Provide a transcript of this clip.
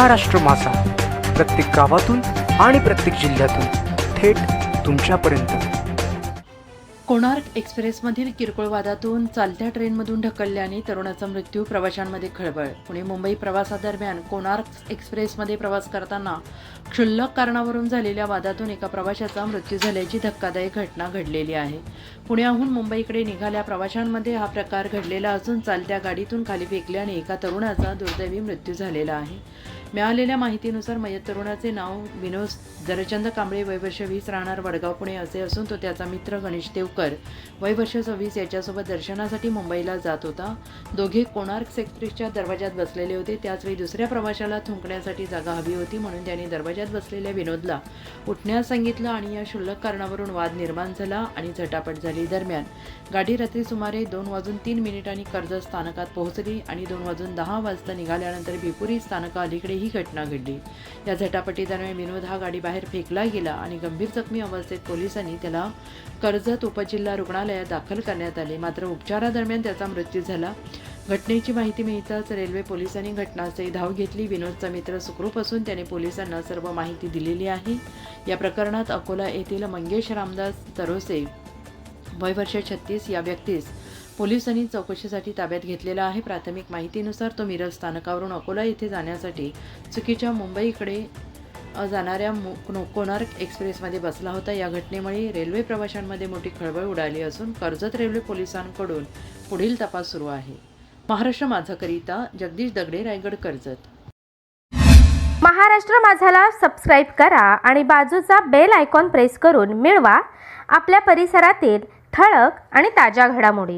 महाराष्ट्र मासा प्रत्येक गावातून आणि प्रत्येक जिल्ह्यातून थेट तुमच्यापर्यंत. कोणार्क एक्सप्रेसमधील किरकोळ वादातून चालत्या ट्रेनमधून ढकलल्याने तरुणाचा मृत्यू प्रवाशांमध्ये खळबळ. पुणे मुंबई प्रवासादरम्यान कोणार्क एक्सप्रेसमध्ये प्रवास करताना क्षुल्लक कारणावरून झालेल्या वादातून एका प्रवाशाचा मृत्यू झाल्याची धक्कादायक घटना घडलेली आहे. पुण्याहून मुंबईकडे निघाल्या प्रवाशांमध्ये हा प्रकार घडलेला असून चालत्या गाडीतून खाली फेकल्याने एका तरुणाचा दुर्दैवी मृत्यू झालेला आहे. मिळालेल्या माहितीनुसार मयत तरुणाचे नाव विनोद जरचंद कांबळे वयवर्ष वीस राहणार वडगाव पुणे असे असून तो त्याचा मित्र गणेश देवकर. वयवर्ष सव्वीस याच्यासोबत दर्शनासाठी मुंबईला जात होता. दोघे कोणार्क एक्सप्रेसच्या दरवाजात बसलेले होते. त्याचवेळी दुसऱ्या प्रवाशाला थुंकण्यासाठी जागा हवी होती म्हणून त्यांनी दरवाजात बसलेल्या विनोदला उठण्यास सांगितलं आणि या क्षुल्लक कारणावरून वाद निर्माण झाला आणि झटापट झाली दरम्यान. गाडी रात्री सुमारे दोन वाजून तीन मिनिटांनी कर्जत स्थानकात पोहोचली आणि दोन वाजून दहा वाजता निघाल्यानंतर बिपुरी स्थानका अलीकडे ही घटना घडली. या झटापटीदरम्यान विनोद हा गाडी बाहेर फेकला गेला आणि गंभीर जखमी अवस्थेत पोलिसांनी त्याला कर्जत उपजिल्हा रुग्णालयात दाखल करण्यात आले. मात्र उपचारादरम्यान त्याचा मृत्यू झाला. घटनेची माहिती मिळताच रेल्वे पोलिसांनी घटनास्थळी धाव घेतली. विनोदचा मित्र सुखरूप असून त्याने पोलिसांना सर्व माहिती दिलेली आहे. या प्रकरणात अकोला येथील मंगेश रामदास तरोसे वय वर्ष छत्तीस या व्यक्तीस पोलिसांनी चौकशीसाठी ताब्यात घेतलेला आहे. प्राथमिक माहितीनुसार तो मिरज स्थानकावरून अकोला येथे जाण्यासाठी चुकीच्या मुंबईकडे जाणाऱ्या मु- कोणार्क एक्सप्रेसमध्ये बसला होता. या घटनेमुळे रेल्वे प्रवाशांमध्ये मोठी खळबळ उडाली असून कर्जत रेल्वे पोलिसांकडून पुढील तपास सुरू आहे. महाराष्ट्र माझाकरिता जगदीश दगडे रायगड कर्जत. महाराष्ट्र माझाला सबस्क्राईब करा आणि बाजूचा बेल आयकॉन प्रेस करून मिळवा. आपल्या परिसरातील ठळक आणि ताज्या घडामोडी.